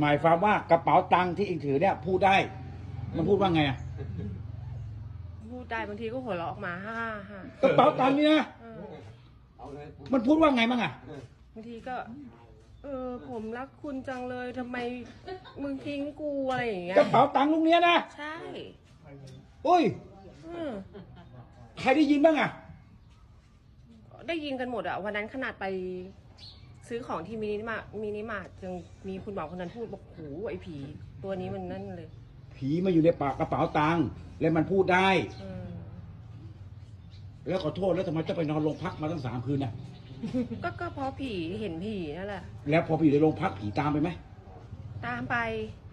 หมายความว่ากระเป๋าตังค์ที่เองถือเนี่ยพูดได้ มันพูดว่าไงอะพูดได้บางทีก็หัวเราะออกมาฮ่าฮ่ากระเป๋าตังค์นี่นะเออมันพูดว่าไงบ้างอะบางทีก็ เออ ผมรักคุณจังเลยทำไมมึงทิ้งกูอะไรอย่างเงี้ยกระเป๋าตังค์ลูกเนี้ยนะใช่โอ้ยเออใครได้ยินบ้างอะได้ยินกันหมดอะวันนั้นขนาดไป ซื้อของที่มินิมาร์ทมินิมาร์ทยังมีคุณหมอคนนั้นพูดบอกโหไอ้ผี ตัวนี้มันนั่นเลย ผีมาอยู่ในปากกระเป๋าตังค์แล้วมันพูดได้เออแล้วขอโทษแล้วทำไมต้องไปนอนโรงพักมาตั้งสามคืนนะก็ก็เพราะผีเห็นผีนั่นแหละ แล้วพอไปอยู่ในโรงพักผีตามไปไหมตามไป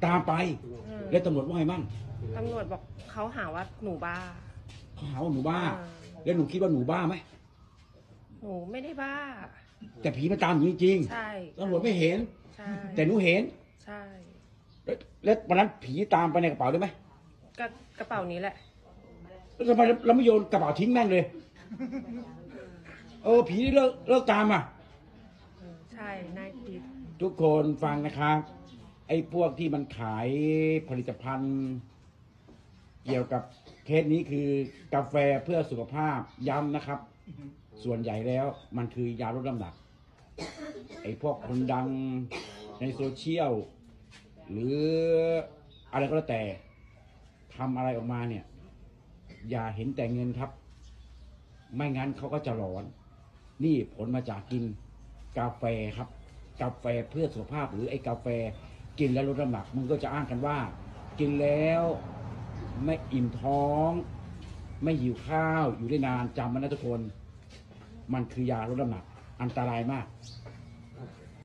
ตามไปเออแล้วตำรวจว่าไงมั่งตำรวจบอกเขาหาว่าหนูบ้าเขาหาว่าหนูบ้าอ่าแล้วหนูคิดว่าหนูบ้าไหมหนูไม่ได้บ้า แต่ผีมันตามหนูจริงใช่ๆตำรวจไม่เห็น ใช่แต่หนูเห็น ใช่แล้วแล้ววันนั้นผีตามไปในกระเป๋าด้วยไหมกระกระเป๋านี้แหละ แล้วทำไมเราไม่โยนกระเป๋าทิ้งแม่งเลย เออผีนี่เลิกเลิกตามอะเออใช่นายคิดทุกคนฟังนะครับ ไอ้พวกที่มันขายผลิตภัณฑ์ เกี่ยวกับเคสนี้คือกาแฟเพื่อสุขภาพย้ำนะครับ ส่วนใหญ่แล้วมันคือยาลดน้ำหนัก ไอ้พวกคนดังในโซเชียล หรืออะไรก็แล้วแต่ทำอะไรออกมาเนี่ย อย่าเห็นแต่เงินครับ ไม่งั้นเขาก็จะหลอน นี่ผลมาจากกินกาแฟครับ กาแฟเพื่อสุขภาพ หรือไอ้กาแฟกินแล้วลดน้ำหนักมึงก็จะอ้างกันว่า กินแล้วไม่อิ่มท้อง ไม่หิวข้าวอยู่ได้นานจำมันนะทุกคน มันคือยาลดน้ำหนัก อันตรายมาก